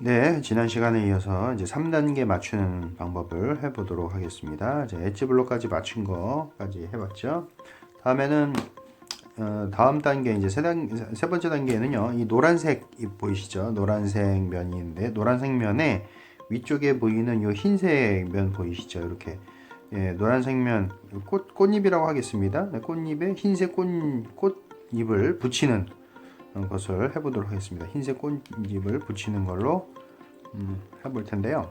네, 지난 시간에 이어서 이제 3단계 맞추는 방법을 해보도록 하겠습니다. 이제 엣지 블록까지 맞춘 거까지 해봤죠. 다음에는 어, 다음 단계 이제 세, 단, 세 번째 단계는요. 이 노란색 이 보이시죠? 노란색 면인데 노란색 면에 위쪽에 보이는 이 흰색 면 보이시죠? 이렇게 예, 노란색 면 꽃, 꽃잎이라고 하겠습니다. 네, 꽃잎에 흰색 꽃, 꽃잎을 붙이는 것을 해보도록 하겠습니다. 흰색 꽃잎을 붙이는 걸로 음, 해볼 텐데요.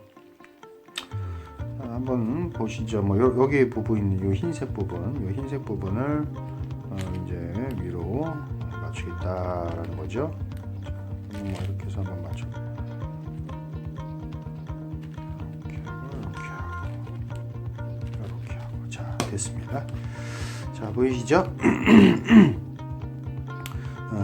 자, 한번 보시죠. 뭐 요, 여기 부분, 요 흰색 부분, 요 흰색 부분을 어, 이제 위로 맞추겠다라는 거죠. 뭐 이렇게 해서 한번 맞춰. 이렇게 이렇게 이렇게 하고, 자 됐습니다. 자 보이시죠?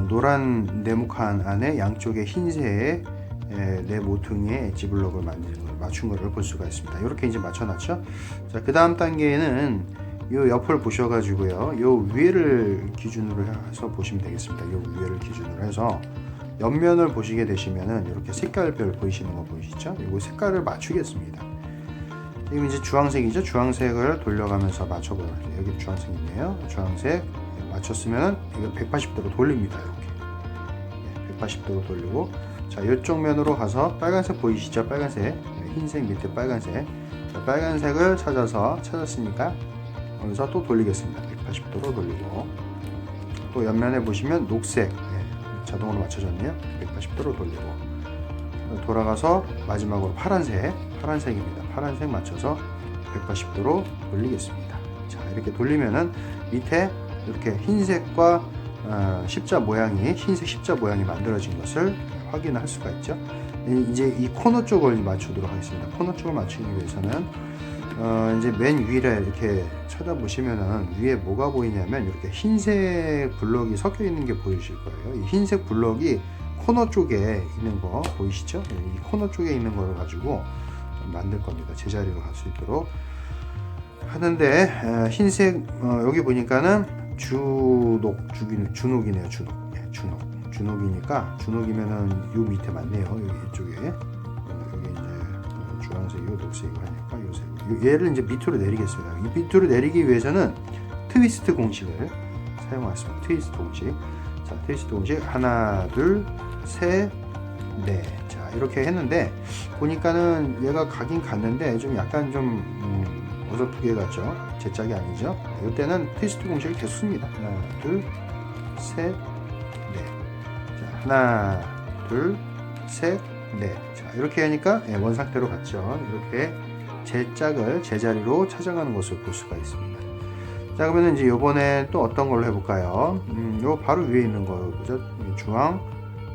어, 노란 네모칸 안에 양쪽에 흰색 네 모퉁이의 엣지 블록을 만드는 걸 맞춘 것을 볼 수가 있습니다. 이렇게 이제 맞춰놨죠. 자, 그 다음 단계에는 요 옆을 보셔가지고요. 요 위를 기준으로 해서 보시면 되겠습니다. 요 위를 기준으로 해서 옆면을 보시게 되시면은 이렇게 색깔별 보이시는 거 보이시죠? 이거 색깔을 맞추겠습니다. 지금 이제 주황색이죠. 주황색을 돌려가면서 맞춰보도록 할게요. 여기 주황색 있네요. 주황색 맞췄으면은 이거 180도로 돌립니다. 이렇게 180도로 돌리고 자 이쪽 면으로 가서 빨간색 보이시죠? 빨간색 네, 흰색 밑에 빨간색 자, 빨간색을 찾아서 찾았으니까 여기서 또 돌리겠습니다. 180도로 돌리고 또 옆면에 보시면 녹색 네, 자동으로 맞춰졌네요. 180도로 돌리고 돌아가서 마지막으로 파란색 파란색입니다. 파란색 맞춰서 180도로 돌리겠습니다. 자 이렇게 돌리면은 밑에 이렇게 흰색과 어, 십자 모양이 흰색 십자 모양이 만들어진 것을 확인할 수가 있죠. 이제 이 코너 쪽을 맞추도록 하겠습니다. 코너 쪽을 맞추기 위해서는 어, 이제 맨 위를 이렇게 쳐다보시면은 위에 뭐가 보이냐면 이렇게 흰색 블럭이 섞여 있는 게 보이실 거예요. 이 흰색 블럭이 코너 쪽에 있는 거 보이시죠? 이 코너 쪽에 있는 거를 가지고 만들 겁니다. 제자리로 갈 수 있도록 하는데 에, 흰색 어, 여기 보니까는 주녹 주기 주녹이네요. 주녹 예, 주녹 주녹이니까 주녹이면은 요 밑에 맞네요. 여기 이쪽에 어, 여기 이제 어, 주황색이고 녹색이고 하니까 요 색. 요- 얘를 이제 밑으로 내리겠습니다. 이 밑으로 내리기 위해서는 트위스트 공식을 사용하겠습니다. 트위스트 공식. 자, 트위스트 공식 하나, 둘, 셋, 넷. 자, 이렇게 했는데 보니까는 얘가 가긴 갔는데 좀 약간 좀 음, 어설프게 갔죠. 제 짝이 아니죠. 이때는 트위스트 공식을 계속 씁니다. 하나, 둘, 셋, 넷. 자, 하나, 둘, 셋, 넷. 자, 이렇게 하니까 예, 원 상태로 갔죠. 이렇게 제 짝을 제자리로 찾아가는 것을 볼 수가 있습니다. 자, 그러면 이제 요번에 또 어떤 걸로 해볼까요? 음, 요 바로 위에 있는 거. 이 주황,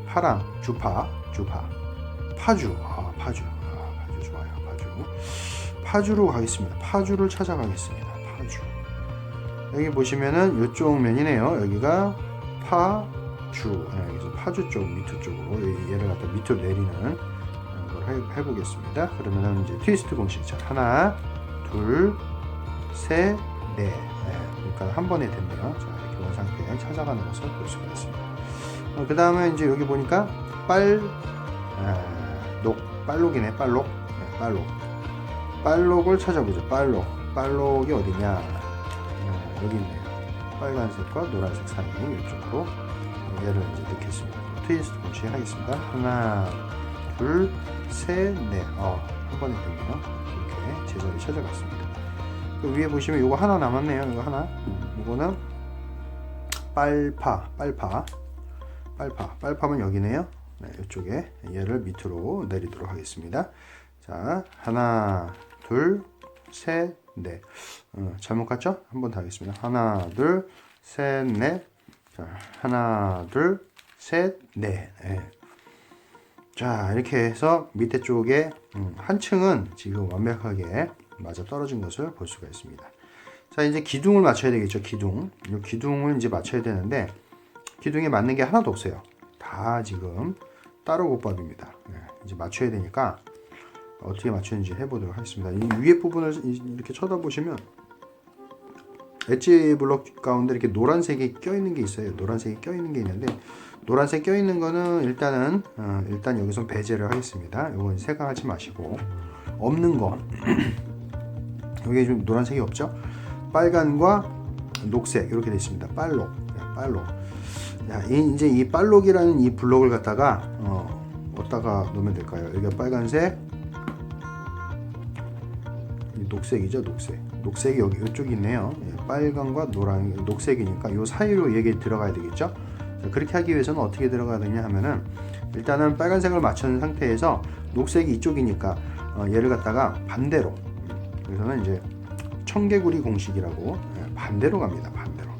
파랑, 주파, 주파, 파주, 아, 파주. 파주로 가겠습니다. 파주를 찾아가겠습니다. 파주. 여기 보시면은 이쪽 면이네요. 여기가 파주. 네, 여기서 파주 쪽 밑으 쪽으로 이- 얘를 갖다 밑으로 내리는 걸 해, 해보겠습니다. 그러면은 이제 트위스트 공식. 자, 하나, 둘, 셋, 넷. 네, 그러니까 한 번에 됐네요. 자, 이렇게 원 상태에 찾아가는 것을 볼 수가 있습니다. 어, 그 다음에 이제 여기 보니까 빨, 아, 녹, 빨록이네, 빨록. 네, 빨록. 빨록을 찾아보죠. 빨록. 빨록이 어디냐? 어, 여기 있네요. 빨간색과 노란색 사이 이쪽으로 얘를 이제 넣겠습니다. 트위스트 공식 하겠습니다. 하나, 둘, 셋, 넷. 어, 한 번에 됐네요. 이렇게 제자리 찾아갔습니다. 그 위에 보시면 이거 하나 남았네요. 이거 하나. 이거는 빨파, 빨파, 빨파. 빨파면 여기네요. 네, 이쪽에 얘를 밑으로 내리도록 하겠습니다. 자, 하나, 둘, 셋, 넷. 어, 잘못 갔죠? 한 번 더 하겠습니다. 하나, 둘, 셋, 넷. 자, 하나, 둘, 셋, 넷. 네. 자, 이렇게 해서 밑에 쪽에 음, 한 층은 지금 완벽하게 맞아 떨어진 것을 볼 수가 있습니다. 자, 이제 기둥을 맞춰야 되겠죠. 기둥. 이 기둥을 이제 맞춰야 되는데 기둥에 맞는 게 하나도 없어요. 다 지금 따로 곡밥입니다. 네, 이제 맞춰야 되니까 어떻게 맞추는지 해보도록 하겠습니다. 이 위에 부분을 이- 이렇게 쳐다보시면 엣지 블록 가운데 이렇게 노란색이 껴있는 게 있어요. 노란색이 껴있는 게 있는데 노란색 껴 있는 거는 일단은 어, 일단 여기서 배제를 하겠습니다. 이건 생각하지 마시고 없는 거 여기 좀 노란색이 없죠? 빨간과 녹색 이렇게 되어 있습니다. 빨록, 네, 빨록. 자, 이, 이제 이 빨록이라는 이 블록을 갖다가 어, 어디다가 놓으면 될까요? 여기가 빨간색, 이 녹색이죠, 녹색. 녹색이 여기 이쪽에 있네요. 예, 빨간과 노란, 녹색이니까 이 사이로 얘기 들어가야 되겠죠? 자, 그렇게 하기 위해서는 어떻게 들어가야 되냐 하면은 일단은 빨간색을 맞춘 상태에서 녹색이 이쪽이니까 어, 얘를 갖다가 반대로 그래서는 이제 청개구리 공식이라고 예, 반대로 갑니다. 반대로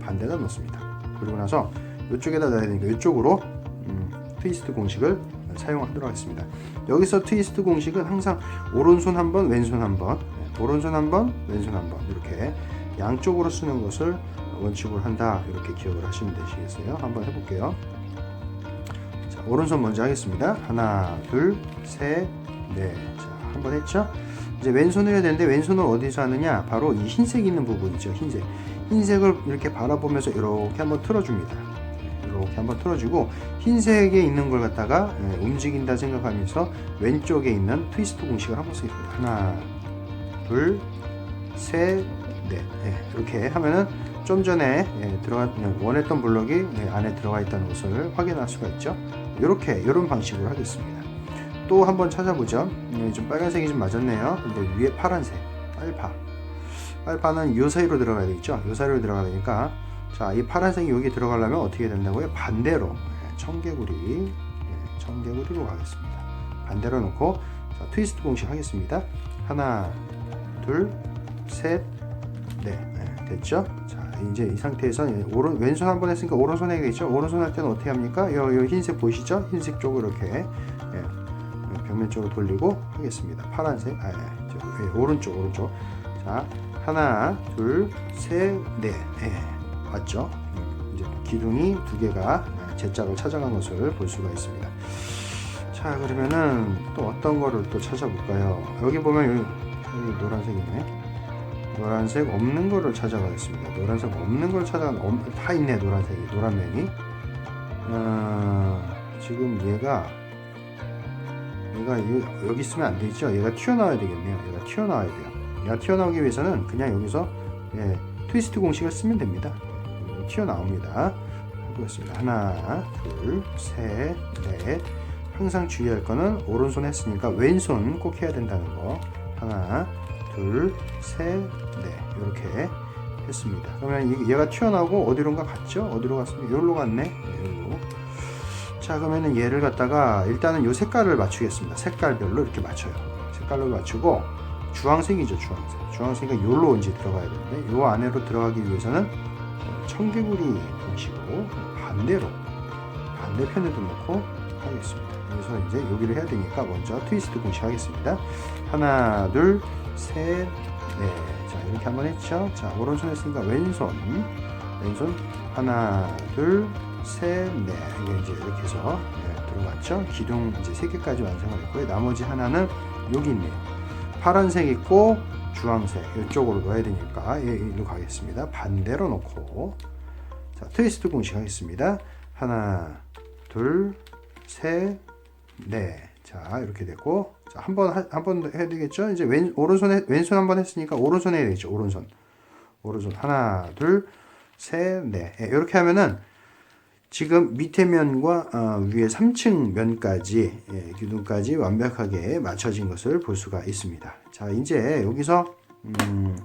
반대다 놓습니다. 그리고 나서 이쪽에다 놔야 되니까 이쪽으로 음, 트위스트 공식을 사용하도록 하겠습니다. 여기서 트위스트 공식은 항상 오른손 한 번, 왼손 한 번, 예, 오른손 한 번, 왼손 한 번 이렇게 양쪽으로 쓰는 것을 원칙으로 한다 이렇게 기억을 하시면 되시겠어요. 한번 해볼게요. 자, 오른손 먼저 하겠습니다. 하나, 둘, 셋, 넷. 자, 한번 했죠? 이제 왼손을 해야 되는데 왼손을 어디서 하느냐? 바로 이 흰색 있는 부분 있죠. 흰색. 흰색을 이렇게 바라보면서 이렇게 한번 틀어줍니다. 이렇게 한번 틀어주고 흰색에 있는 걸 갖다가 예, 움직인다 생각하면서 왼쪽에 있는 트위스트 공식을 한번 쓰겠습니다. 하나, 둘, 셋, 넷. 예, 이렇게 하면은 좀 전에 예, 들어가 원했던 블럭이 예, 안에 들어가 있다는 것을 확인할 수가 있죠. 이렇게 이런 방식으로 하겠습니다. 또 한번 찾아보죠. 음, 좀 빨간색이 좀 맞았네요. 근데 위에 파란색, 빨파. 빨파는 요 사이로 들어가야 되겠죠. 요 사이로 들어가야 되니까 자, 이 파란색이 여기 들어가려면 어떻게 된다고요? 반대로 예, 청개구리, 예, 청개구리로 가겠습니다. 반대로 놓고 자, 트위스트 공식 하겠습니다. 하나, 둘, 셋, 넷. 예, 됐죠? 자, 이제 이 상태에서 예, 오른 왼손 한 번 했으니까 오른손 해야겠죠? 오른손 할 때는 어떻게 합니까? 요, 요 흰색 보이시죠? 흰색 쪽으로 이렇게 예, 벽면 쪽으로 돌리고 하겠습니다. 파란색, 아, 예, 저, 예, 오른쪽, 오른쪽. 자, 하나, 둘, 셋, 넷. 예. 맞죠? 음, 이제 기둥이 두 개가 제짝을 찾아간 것을 볼 수가 있습니다. 자 그러면은 또 어떤 거를 또 찾아볼까요? 여기 보면 여기, 여기 노란색이네. 노란색 없는 거를 찾아가겠습니다. 노란색 없는 걸 찾아가 다 있네 노란색이 노란 면이. 어, 지금 얘가 얘가 이- 여기 있으면 안 되죠. 얘가 튀어나와야 되겠네요. 얘가 튀어나와야 돼요. 얘가 튀어나오기 위해서는 그냥 여기서 예, 트위스트 공식을 쓰면 됩니다. 튀어나옵니다. 해보겠습니다. 하나, 둘, 셋, 넷. 항상 주의할 거는 오른손 했으니까 왼손 꼭 해야 된다는 거. 하나, 둘, 셋, 넷. 이렇게 했습니다. 그러면 이- 얘가 튀어나오고 어디론가 갔죠? 어디로 갔습니까? 여기로 갔네. 네, 여기로. 자, 그러면은 얘를 갖다가 일단은 요 색깔을 맞추겠습니다. 색깔별로 이렇게 맞춰요. 색깔로 맞추고 주황색이죠, 주황색. 주황색이 요로 이제 들어가야 되는데 요 안으로 들어가기 위해서는 청개구리 공식으로 반대로 반대편에도 놓고 하겠습니다. 그래서 이제 여기를 해야 되니까 먼저 트위스트 공식 하겠습니다. 하나, 둘, 셋, 넷. 자, 이렇게 한번 했죠. 자, 오른손 했으니까 왼손. 왼손. 하나, 둘, 셋, 넷. 이게 이제 이렇게 해서 네, 들어갔죠. 기둥 이제 세 개까지 완성을 했고요. 나머지 하나는 여기 있네요. 파란색 있고 주황색 이쪽으로 넣어야 되니까 예, 일로 가겠습니다. 반대로 놓고 자 트위스트 공식 하겠습니다. 하나, 둘, 셋, 넷. 자 이렇게 되고 자한번 한 번 해야 되겠죠. 이제 왼 오른손에 왼손 한 번 했으니까 오른손 해야 되죠. 오른손 오른손 하나, 둘, 셋, 넷. 예, 이렇게 하면은 지금 밑에 면과 어, 위에 3층 면까지 예, 기둥까지 완벽하게 맞춰진 것을 볼 수가 있습니다. 자 이제 여기서 음,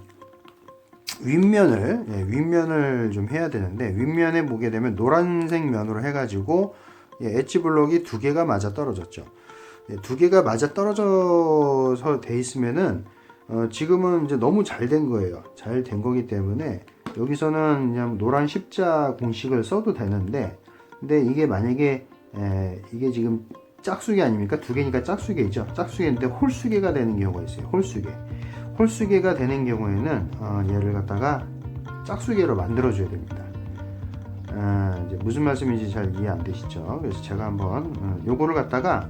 윗면을 예, 윗면을 좀 해야 되는데 윗면에 보게 되면 노란색 면으로 해가지고 예, 엣지 블록이 두 개가 맞아 떨어졌죠. 예, 두 개가 맞아 떨어져서 돼 있으면은 어, 지금은 이제 너무 잘 된 거예요. 잘 된 거기 때문에 여기서는 그냥 노란 십자 공식을 써도 되는데 근데 이게 만약에 에, 이게 지금 짝수개 아닙니까? 두 개니까 짝수개죠. 짝수개인데 홀수개가 되는 경우가 있어요. 홀수개. 홀수개가 되는 경우에는 어, 얘를 갖다가 짝수개로 만들어 줘야 됩니다. 아, 이제 무슨 말씀인지 잘 이해 안 되시죠? 그래서 제가 한번 어, 요거를 갖다가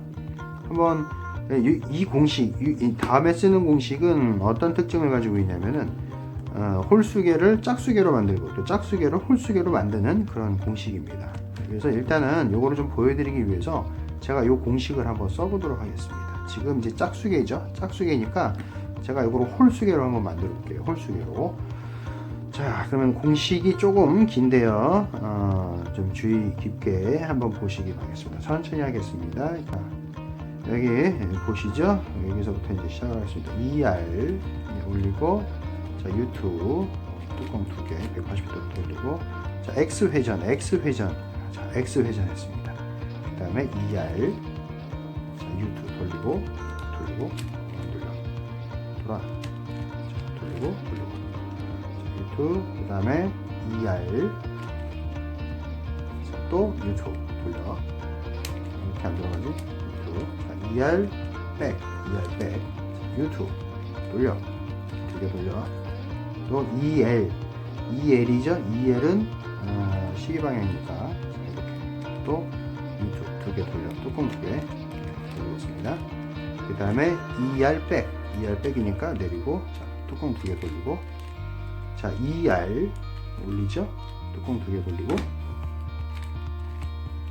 한번 이, 이 공식 이, 이 다음에 쓰는 공식은 어떤 특징을 가지고 있냐면은 어, 홀수개를 짝수개로 만들고 또 짝수개를 홀수개로 만드는 그런 공식입니다. 그래서 일단은 요거를 좀 보여드리기 위해서 제가 요 공식을 한번 써보도록 하겠습니다. 지금 이제 짝수계죠. 짝수계니까 제가 요거를 홀수계로 한번 만들어 볼게요. 홀수계로. 자, 그러면 공식이 조금 긴데요. 어, 좀 주의 깊게 한번 보시기 바라겠습니다. 천천히 하겠습니다. 자, 여기 보시죠. 여기서부터 이제 시작하겠습니다. ER 올리고, 자, U2 뚜껑 두 개, 180도 돌리고, 자, X 회전, X 회전, 자, X 회전 했습니다. 그 다음에 ER, 자, U2 돌리고, 돌리고, 돌려, 돌아, 자, 돌리고, 돌리고, 자, U2, 그 다음에 ER, 자, 또 U2 돌려, 이렇게 안 들어가지? U2, 자, ER 백, ER 백, 자, U2 돌려, 두 개 돌려, 또 EL, EL이죠? EL은 어, 시계 방향이니까 또 U2 두개 돌려, 뚜껑 두 개 돌리겠습니다. 그 다음에 ER 백, ER 백이니까 내리고, 자, 뚜껑 두 개 돌리고, 자, ER 올리죠? 뚜껑 두 개 돌리고,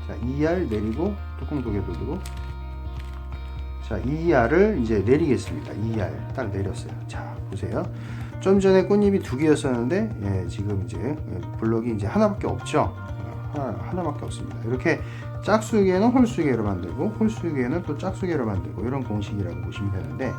자, ER 내리고, 뚜껑 두 개 돌리고, 자, ER을 이제 내리겠습니다. ER 딱 내렸어요. 자, 보세요. 좀 전에 꽃잎이 두 개였었는데, 예, 지금 이제 예, 블럭이 이제 하나밖에 없죠. 어, 하나, 하나 밖에 없습니다. 이렇게 짝수계는 홀수계로 만들고, 홀수계는 또 짝수계로 만들고, 이런 공식이라고 보시면 되는데,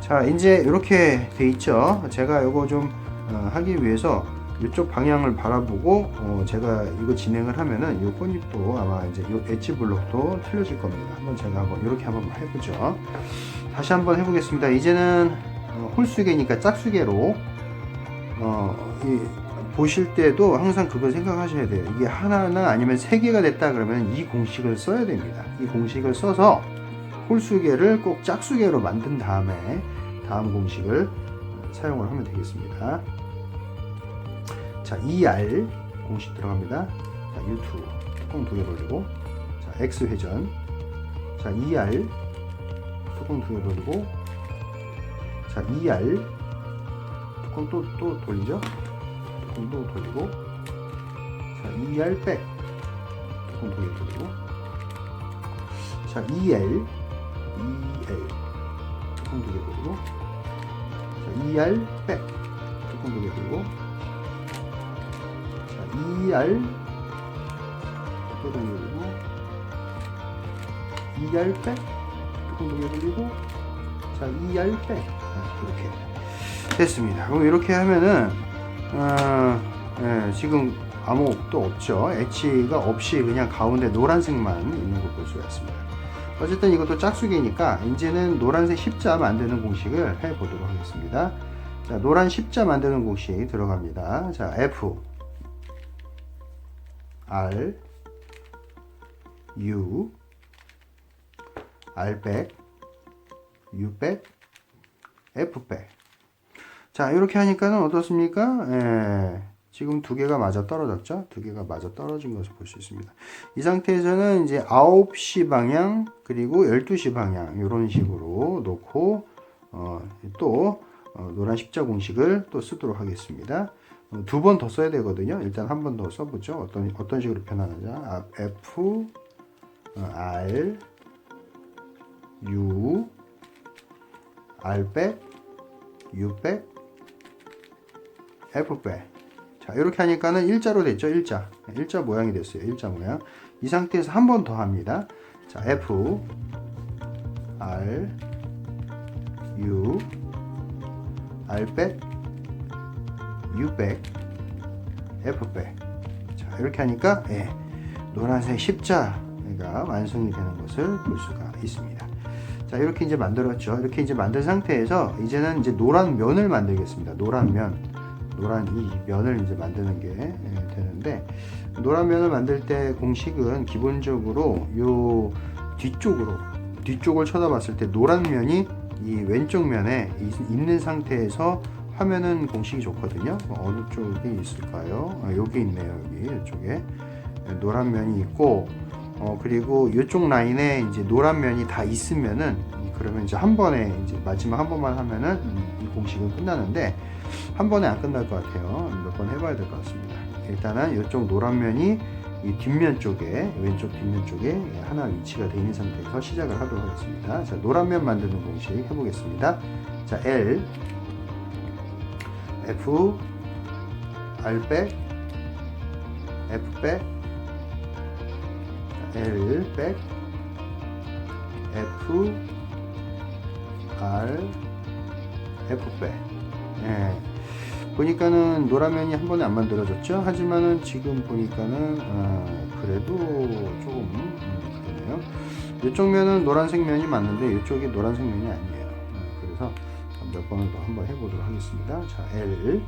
자, 이제 이렇게 돼 있죠. 제가 이거 좀 어, 하기 위해서 이쪽 방향을 바라보고 어, 제가 이거 진행을 하면은 이 꽃잎도 아마 이제 이 엣지 블록도 틀려질 겁니다. 한번 제가 한번 이렇게 한번 해보죠. 다시 한번 해보겠습니다. 이제는 어, 홀수계니까 짝수계로 어, 이, 보실 때도 항상 그걸 생각하셔야 돼요. 이게 하나나 아니면 세 개가 됐다 그러면 이 공식을 써야 됩니다. 이 공식을 써서 홀수계를 꼭 짝수계로 만든 다음에 다음 공식을 사용을 하면 되겠습니다. 자, ER 공식 들어갑니다. 자, U2 뚜껑 두 개 돌리고, 자, X 회전. 자, ER 뚜껑 두 개 돌리고, 자, ER 뚜껑 또, 또 돌리죠? 또 돌리고, 자, ER 백. 뚜껑 두개 돌리고, 자, EL EL 뚜껑 두개 돌리고, 자, ER 백. 뚜껑 두개 돌리고, 자, ER 뚜껑 두개 돌리고, ER 백 뚜껑 두개 돌리고, 자, ER 백. 아, 이렇게. 됐습니다. 그럼 이렇게 하면은 어, 예, 지금 아무것도 없죠. 엣지가 없이 그냥 가운데 노란색만 있는 걸 볼 수가 있습니다. 어쨌든 이것도 짝수기니까 이제는 노란색 십자 만드는 공식을 해 보도록 하겠습니다. 자, 노란 십자 만드는 공식 들어갑니다. 자, F R U R 백 U 백 F 백 자, 이렇게 하니까는 어떻습니까? 예, 지금 두 개가 맞아 떨어졌죠? 두 개가 맞아 떨어진 것을 볼 수 있습니다. 이 상태에서는 이제 9시 방향, 그리고 12시 방향, 이런 식으로 놓고, 어, 또, 어, 노란 십자 공식을 또 쓰도록 하겠습니다. 어, 두번 더 써야 되거든요. 일단 한 번 더 써보죠. 어떤, 어떤 식으로 표현하느냐. 아, F, 어, R, U, R 백, U 백, F 백. 자, 이렇게 하니까는 일자로 됐죠, 일자. 일자 모양이 됐어요, 일자 모양. 이 상태에서 한 번 더 합니다. 자, F, R, U, R 백, U 백, F 백. 자, 이렇게 하니까, 예, 노란색 십자가 완성이 되는 것을 볼 수가 있습니다. 자, 이렇게 이제 만들었죠. 이렇게 이제 만든 상태에서 이제는 이제 노란 면을 만들겠습니다. 노란 면. 노란 이 면을 이제 만드는 게 예, 되는데 노란 면을 만들 때 공식은 기본적으로 요 뒤쪽으로 뒤쪽을 쳐다봤을 때 노란 면이 이 왼쪽 면에 이- 있는 상태에서 하면은 공식이 좋거든요. 어, 어느 쪽에 있을까요? 아, 여기 있네요. 여기 이쪽에 예, 노란 면이 있고 어 그리고 이쪽 라인에 이제 노란 면이 다 있으면은 그러면 이제 한 번에 이제 마지막 한 번만 하면은 이- 이 공식은 끝나는데 한 번에 안 끝날 것 같아요. 몇 번 해봐야 될 것 같습니다. 일단은 이쪽 노란 면이 이 뒷면 쪽에 왼쪽 뒷면 쪽에 하나 위치가 되어 있는 상태에서 시작을 하도록 하겠습니다. 자 노란 면 만드는 공식 해보겠습니다. 자 L F R 백 F 백 L 백 F R F 백 예. 보니까는 노라면이 한 번에 안 만들어졌죠. 하지만은 지금 보니까는 어, 그래도 조금 음, 그러네요. 이쪽 면은 노란색 면이 맞는데 이쪽이 노란색 면이 아니에요. 어, 그래서 몇 번을 더 한번 해보도록 하겠습니다. 자, L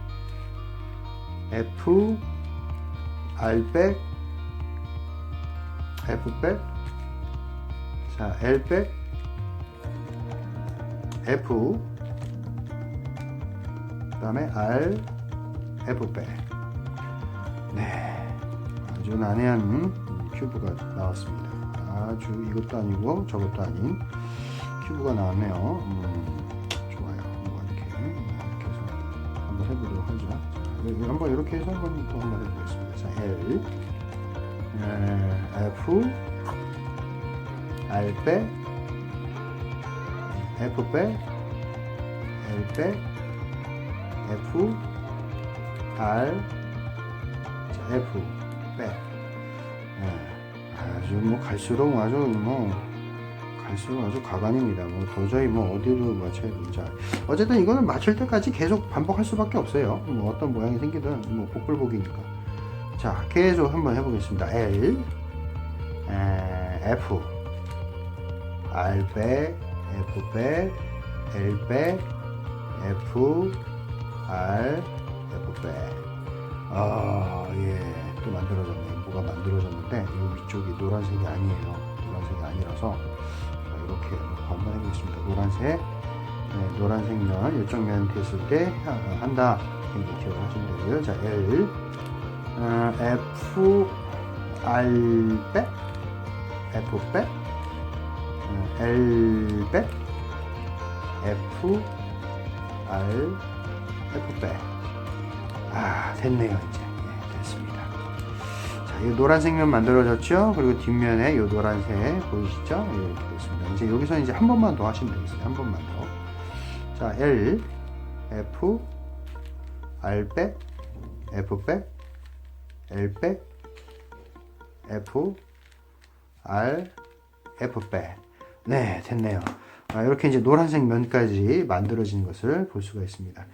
F R 백 F 백 자, L 백 F 그 다음에 R, F 백. 네. 아주 난해한 음, 큐브가 나왔습니다. 아주 이것도 아니고 저것도 아닌 큐브가 나왔네요. 음, 좋아요. 뭐 이렇게, 이렇게 해서 한번 해보도록 하죠. 자, 여기 한번 이렇게 해서 한번 또 한번 해보겠습니다. 자, L, 에, F, R 백, F 백, L 백, F R 자, F 백 네. 아주 뭐 갈수록 아주 뭐 갈수록 아주 가관입니다. 뭐 도저히 뭐 어디로 맞춰야 되는지 자, 어쨌든 이거는 맞출 때까지 계속 반복할 수밖에 없어요. 뭐 어떤 모양이 생기든 뭐 복불복이니까. 자 계속 한번 해보겠습니다. L 에, F R 백 F 백 L 백 F R F 백. 아, 예. 또 만들어졌네. 뭐가 만들어졌는데, 이 위쪽이 노란색이 아니에요. 노란색이 아니라서, 자, 이렇게 한번 해보겠습니다. 노란색, 네, 노란색 면, 이쪽 면 됐을 때 하- 한다. 이렇게 기억을 하시면 되고요. 자, L, 어, F, R 백, F 백, 어, L 백, F, R, F백. 아, 됐네요, 이제. 예, 됐습니다. 자, 이 노란색 면 만들어졌죠? 그리고 뒷면에 이 노란색 보이시죠? 예, 이렇게 됐습니다. 이제 여기서 이제 한 번만 더 하시면 되겠어요. 한 번만 더. 자, L, F, R백, F백, L백, F, R, F백. 네, 됐네요. 아, 이렇게 이제 노란색 면까지 만들어진 것을 볼 수가 있습니다.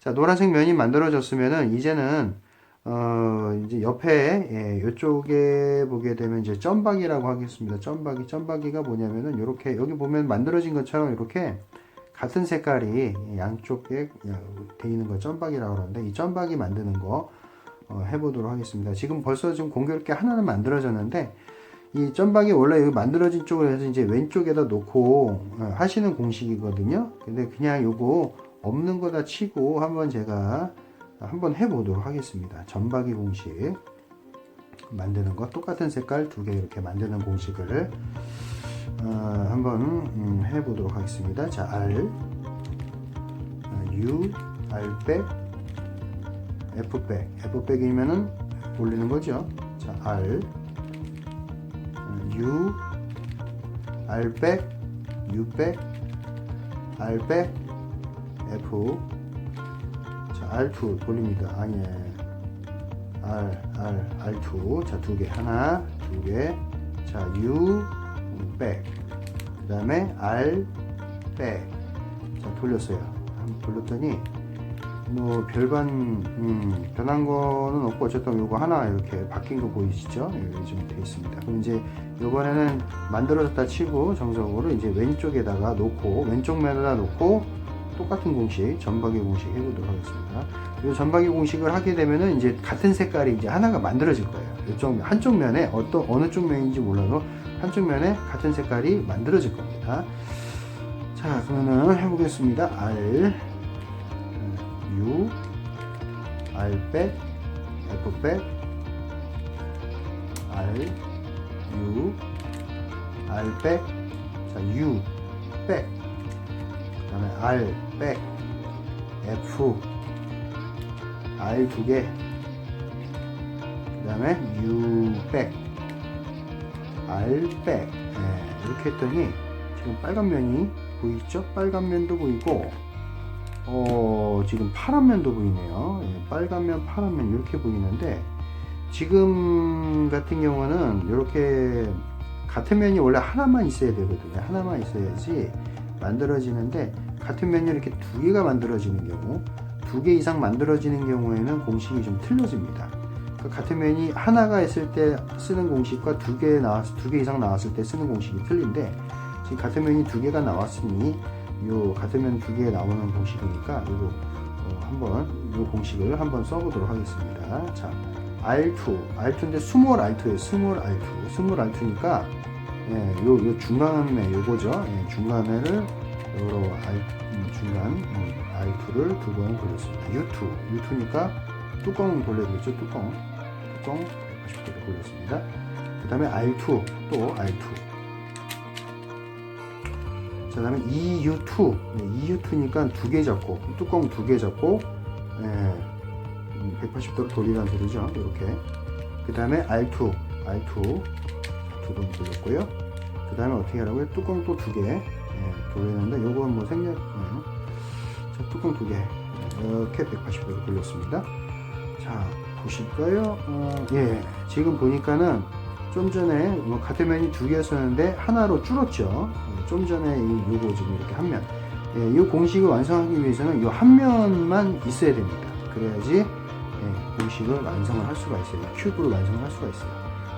자, 노란색 면이 만들어졌으면은 이제는 어, 이제 옆에 예, 이쪽에 보게 되면 이제 점박이라고 하겠습니다. 점박이, 점박이가 뭐냐면은 이렇게 여기 보면 만들어진 것처럼 이렇게 같은 색깔이 양쪽에 돼 있는 거 점박이라고 그러는데 이 점박이 만드는 거 어, 해보도록 하겠습니다. 지금 벌써 좀 공교롭게 하나는 만들어졌는데 이 점박이 원래 여기 만들어진 쪽을 해서 이제 왼쪽에다 놓고 어, 하시는 공식이거든요. 근데 그냥 요거 없는 거다 치고 한번 제가 한번 해보도록 하겠습니다. 점박이 공식 만드는 거 똑같은 색깔 두 개 이렇게 만드는 공식을 어, 한번 음, 해보도록 하겠습니다. 자 R 어, U R 백 F 백 F 백이면은 올리는 거죠. 자 R U R백 U백 R백 F 자 R2 돌립니다. 아니 R R R2 자두 개 하나 두개자 U 백그 다음에 R 백자 돌렸어요. 한번 돌렸더니 뭐 별반 음, 변한 거는 없고 어쨌든 요거 하나 이렇게 바뀐 거 보이시죠? 여기 좀돼 있습니다. 그럼 이제 요번에는 만들어졌다 치고 정석으로 이제 왼쪽에다가 놓고 왼쪽 면에다 놓고 똑같은 공식 전박이 공식 해보도록 하겠습니다. 이 전박이 공식을 하게 되면은 이제 같은 색깔이 이제 하나가 만들어질 거예요. 이쪽 한쪽 면에 어떤 어느 쪽 면인지 몰라도 한쪽 면에 같은 색깔이 만들어질 겁니다. 자 그러면은 해보겠습니다. R U R 백 F 백 R U R 백 자 U 백 그다음에 R 백 F R 두개 그 다음에 U백, R백 예, 이렇게 했더니 지금 빨간 면이 보이죠? 빨간 면도 보이고 어, 지금 파란 면도 보이네요. 예, 빨간 면, 파란 면 이렇게 보이는데 지금 같은 경우는 이렇게 같은 면이 원래 하나만 있어야 되거든요. 하나만 있어야지 만들어지는데 같은 면이 이렇게 두 개가 만들어지는 경우 두 개 이상 만들어지는 경우에는 공식이 좀 틀려집니다. 그 같은 면이 하나가 있을 때 쓰는 공식과 두 개 나왔 두개 이상 나왔을 때 쓰는 공식이 틀린데 지금 같은 면이 두 개가 나왔으니 요 같은 면두개 나오는 공식이니까 이거 어, 한번 요 공식을 한번 써보도록 하겠습니다. 자, R2, R2인데 스몰 R2예요. 스몰 R2, 스몰 R2니까 예, 요, 요 중간에 요거죠. 예, 중간에를 요로 R, 음, 중간 음, R2를 두 번 돌렸습니다. U2, U2니까 뚜껑 돌려야겠죠. 뚜껑, 뚜껑 180도로 돌렸습니다. 그 다음에 R2, 또 R2. 자, 다음에 EU2. 네, EU2니까 두 개 잡고, 뚜껑 두 개 잡고, 예, 180도로 돌리라는 소리죠. 이렇게. 그 다음에 R2, R2 두 번 돌렸고요. 그 다음에 어떻게 하라고요? 뚜껑 또 두개 예, 돌리는데 요건 뭐 생략. 예. 자, 뚜껑 두 개. 이렇게 180도로 돌렸습니다. 자, 보실까요? 어, 예, 지금 보니까는 좀 전에 뭐 같은 면이 두 개였었는데 하나로 줄었죠. 어, 좀 전에 이 요거 지금 이렇게 한 면. 예, 이 공식을 완성하기 위해서는 이 한 면만 있어야 됩니다. 그래야지 예, 공식을 완성을 할 수가 있어요. 큐브를 완성을 할 수가 있어요.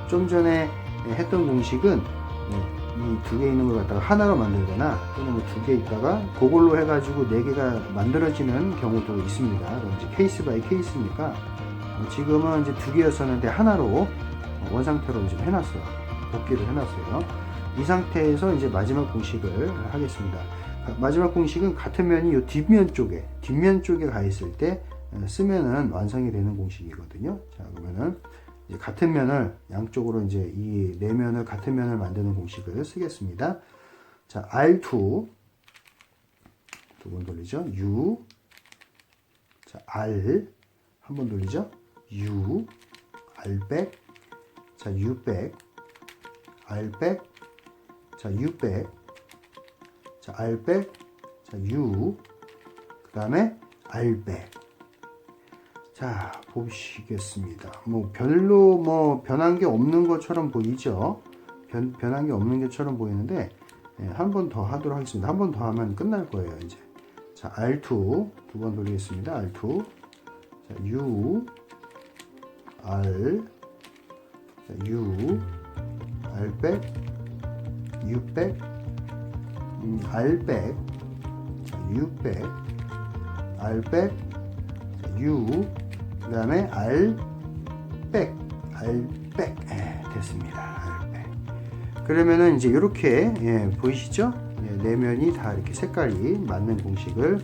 좀 전에 예, 했던 공식은 이 두 개 있는 걸 갖다가 하나로 만들거나 또는 뭐두개 있다가 그걸로 해가지고 네 개가 만들어지는 경우도 있습니다. 그건 이제 케이스 바이 케이스니까 어, 지금은 이제 두 개였었는데 하나로 원 상태로 지금 해놨어요. 복귀를 해놨어요. 이 상태에서 이제 마지막 공식을 하겠습니다. 가- 마지막 공식은 같은 면이 이 뒷면 쪽에 뒷면 쪽에 가 있을 때 어, 쓰면은 완성이 되는 공식이거든요. 자 그러면은 같은 면을 양쪽으로 이제 이 네 면을 같은 면을 만드는 공식을 쓰겠습니다. 자 R2 두 번 돌리죠. U 자 R 한 번 돌리죠. U R백 자 U백. R백. 자 U백. 자 R백. 자 U 그 다음에 R백. 자 보시겠습니다. 뭐 별로 뭐 변한 게 없는 것처럼 보이죠? 변, 변한 게 없는 것처럼 보이는데 예, 한번 더 하도록 하겠습니다. 한 번 더 하면 끝날 거예요 이제. 자 R2 두 번 돌리겠습니다. R2 자 U R 자, U R백 U백 음, R백 자, U백 자, U 그 다음에 R백 R백. 예, 됐습니다. R백. 그러면은 이제 이렇게 예, 보이시죠? 예, 내면이 다 이렇게 색깔이 맞는 공식을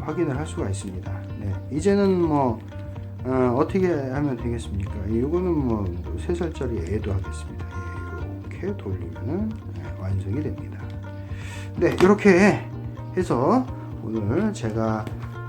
확인을 할 수가 있습니다. 네, 이제는 뭐 어, 떻게 하면 되겠습니까? 이거는 뭐 3살짜리 애도 하겠습니다. 예, 이렇게 돌리면은 예, 완성이 됩니다. 네, 이렇게 해서 오늘 제가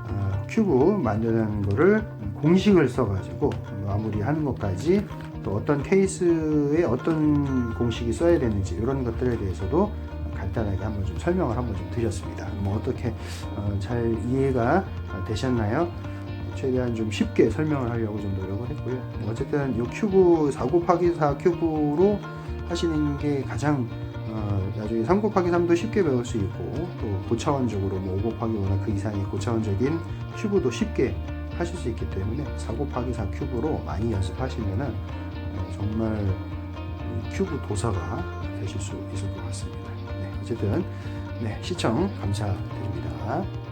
어, 큐브 만드는 거를 공식을 써가지고 마무리하는 것까지 또 어떤 케이스에 어떤 공식이 써야 되는지 이런 것들에 대해서도 간단하게 한번 좀 설명을 한번 좀 드렸습니다. 뭐 어떻게 어, 잘 이해가 되셨나요? 최대한 좀 쉽게 설명을 하려고 좀 노력을 했고요. 뭐 어쨌든 이 큐브 4 곱하기 4 큐브로 하시는 게 가장 어, 나중에 3 곱하기 3도 쉽게 배울 수 있고 또 고차원적으로 뭐5 곱하기 5나 그 이상의 고차원적인 큐브도 쉽게 하실 수 있기 때문에 4 곱하기 4 큐브로 많이 연습하시면은 어, 정말 이 큐브 도사가 되실 수 있을 것 같습니다. 네, 어쨌든 네, 시청 감사드립니다.